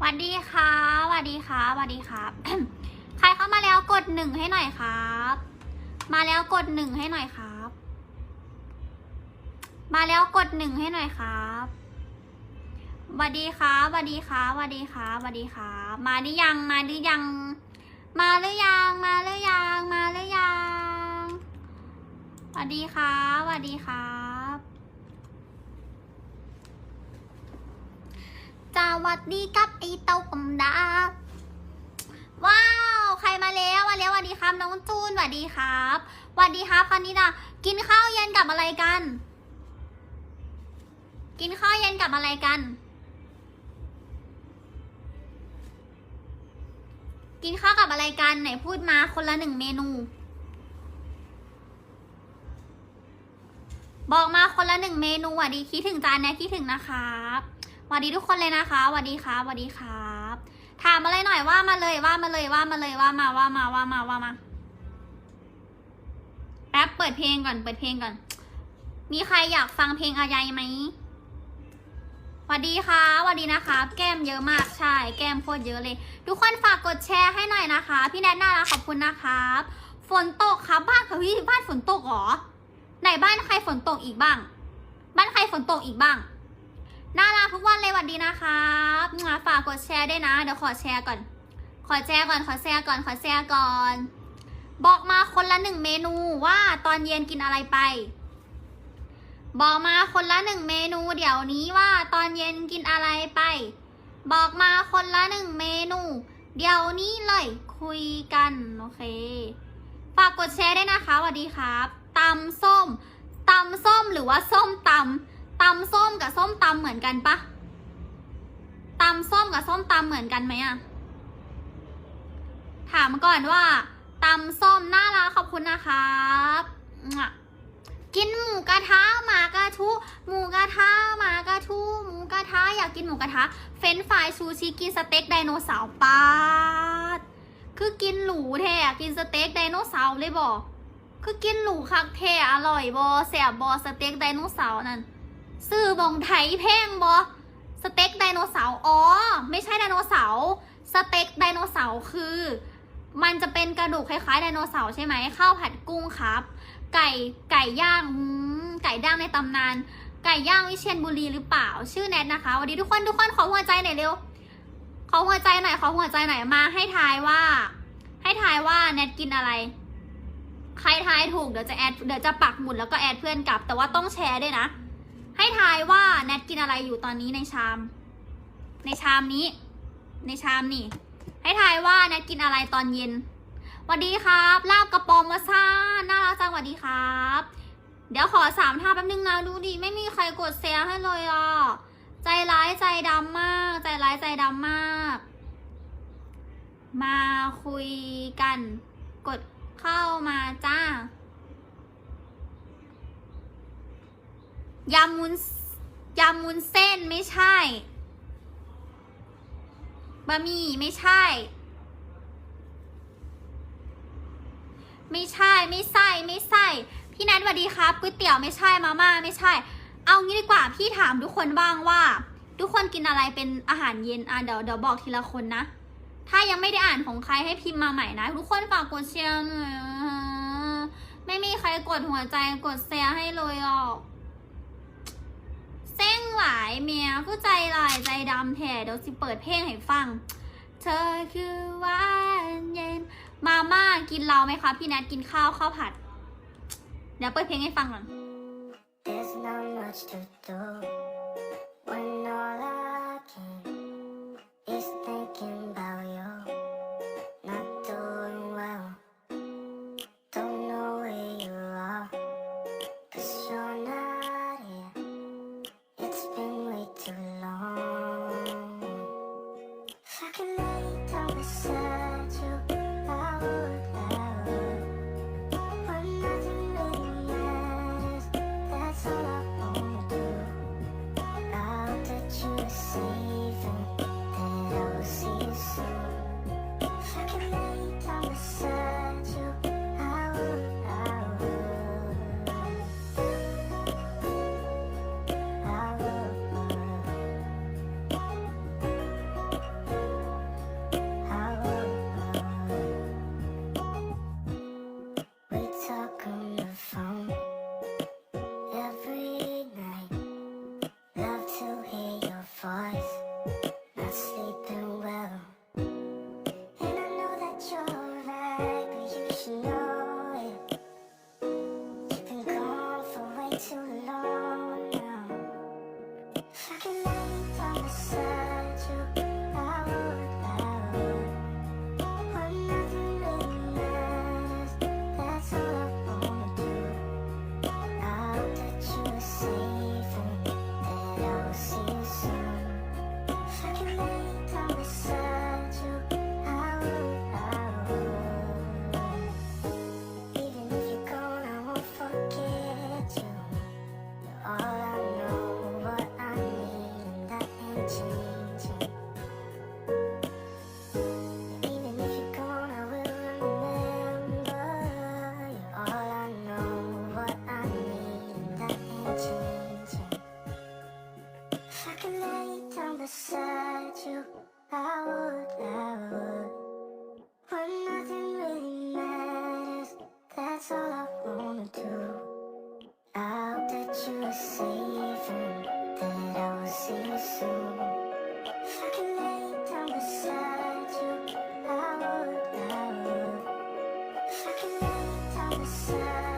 หวัสดีค่ะหวัสดีค่ะหวัสดีครับ ใครเข้ามาแล้วกดหนึ่งให้หน่อยครับ มาแล้วกดหนึ่งให้หน่อยครับ มาแล้วกดหนึ่งให้หน่อยครับหวัสดีครับหวัสดีครับหวัสดีครับหวัสดีครับมาหรือยังมาหรือยัง มาหรือยังมาหรือยังมาหรือยังสวัสดีครับสวัสดีครับ สวัสดีครับไอเต้ากำดา ว้าว ใครมาแล้วมาแล้วสวัสดีครับน้องจูนสวัสดีครับสวัสดีครับคันนี้นะกินข้าวเย็นกับอะไรกัน กินข้าวเย็นกับอะไรกัน กินข้าวกับอะไรกันไหนพูดมาคนละหนึ่งเมนู บอกมาคนละหนึ่งเมนูสวัสดีคิดถึงจานนะคิดถึงนะครับ สวัสดีทุกคนเลยนะคะสวัสดีครับสวัสดีครับ ถามอะไรหน่อยว่ามาเลยว่ามาเลยว่ามาเลยว่ามาว่ามาว่ามาว่ามา แป๊บเปิดเพลงก่อนเปิดเพลงก่อน มีใครอยากฟังเพลงอะไรไหมสวัสดีค่ะสวัสดีนะคะ แก้มเยอะมากใช่ แก้มโคตรเยอะเลย ทุกคนฝากกดแชร์ให้หน่อยนะคะ พี่แนทน่ารักขอบคุณนะครับ ฝนตกครับบ้านเขาพี่บ้านฝนตกเหรอไหนบ้านใครฝนตกอีกบ้าง บ้านใครฝนตกอีกบ้าง น่ารักทุกวันเลยสวัสดีนะครับมาฝากกดแชร์ด้วยนะ เดี๋ยวขอแชร์ก่อน ขอแชร์ก่อน ขอแชร์ก่อน ขอแชร์ก่อน บอกมาคนละหนึ่งเมนูว่าตอนเย็นกินอะไรไป บอกมาคนละหนึ่งเมนู เดี๋ยวนี้ว่าตอนเย็นกินอะไรไป บอกมาคนละหนึ่งเมนู เดี๋ยวนี้เลยคุยกันโอเค ฝากกดแชร์ด้วยนะคะสวัสดีครับตำส้มตำส้มหรือว่าส้มตำ ตำส้มกับส้มตำเหมือนกันปะตำส้มกับส้มตำเหมือนกันไหมอะถามก่อนว่าตำส้มน่ารักขอบคุณนะครับกินหมูกระทะหมากระทุหมูกระทะหมากระทุหมูกระทะอยากกินหมูกระทะเฟรนช์ฟรายซูชิกินสเต็กไดโนเสาร์ปาดคือกินหรูแท้กินสเต็กไดโนเสาร์เลยบอคือกินหรูคักแท้อร่อยบอแสบบอสเต็กไดโนเสาร์นั่น ซื้อบองไทยแพงบอสเต็กไดโนเสาร์อ๋อไม่ใช่ไดโนเสาร์สเต็กไดโนเสาร์คือ มันจะเป็นกระดูกคล้ายๆไดโนเสาร์ใช่ไหมข้าวผัดกุ้งครับ ไก่ไก่ย่างไก่ย่างในตำนาน ไก่ย่างวิเชียรบุรีหรือเปล่า ชื่อแนทนะคะสวัสดีทุกคนทุกคนขอหัวใจหน่อยเร็วขอหัวใจหน่อยขอหัวใจหน่อยมาให้ทายว่า ให้ทายว่าแนทกินอะไรใครทายถูกเดี๋ยวจะแอดเดี๋ยวจะปักหมุดแล้วก็แอดเพื่อนกลับ แต่ว่าต้องแชร์ด้วยนะ ให้ทายว่าแนทกินอะไรอยู่ตอนนี้ในชาม ในชามนี้ ในชามนี่ ให้ทายว่าแนทกินอะไรตอนเย็นสวัสดีครับลาบกระป๋อมวาซ่าน่ารักจังสวัสดีครับ เดี๋ยวขอสามท่าแป๊บนึงนะดูดิไม่มีใครกดแชร์ให้เลยอะใจร้ายใจดำมาก ใจร้ายใจดำมาก มาคุยกัน กดเข้ามาจ้า ยำมุนยำมุนเส้นไม่ใช่บะหมี่ไม่ใช่ ไม่ใช่ไม่ใส่ไม่ใส่พี่แนทสวัสดีครับก๋วยเตี๋ยวไม่ใช่มาม่าไม่ใช่ เอางี้ดีกว่าพี่ถามทุกคนบ้างว่า ทุกคนกินอะไรเป็นอาหารเย็นอะเดี๋ยวเดี๋ยวบอกทีละคนนะ ถ้ายังไม่ได้อ่านของใครให้พิมพ์มาใหม่นะ ทุกคนฝากกดแชร์หน่อยไม่มีใครกดหัวใจกดแชร์ให้เลยอะ เส้งหลายเมียผู้ใจลายใจดำแท้เดี๋ยวสิเปิดเพลงให้ฟัง เธอคือหวานเย็น มาม่ากินเราไหมคะพี่แนทกินข้าวข้าวผัด เดี๋ยวเปิดเพลงให้ฟังก่อน There's not much to do when inside.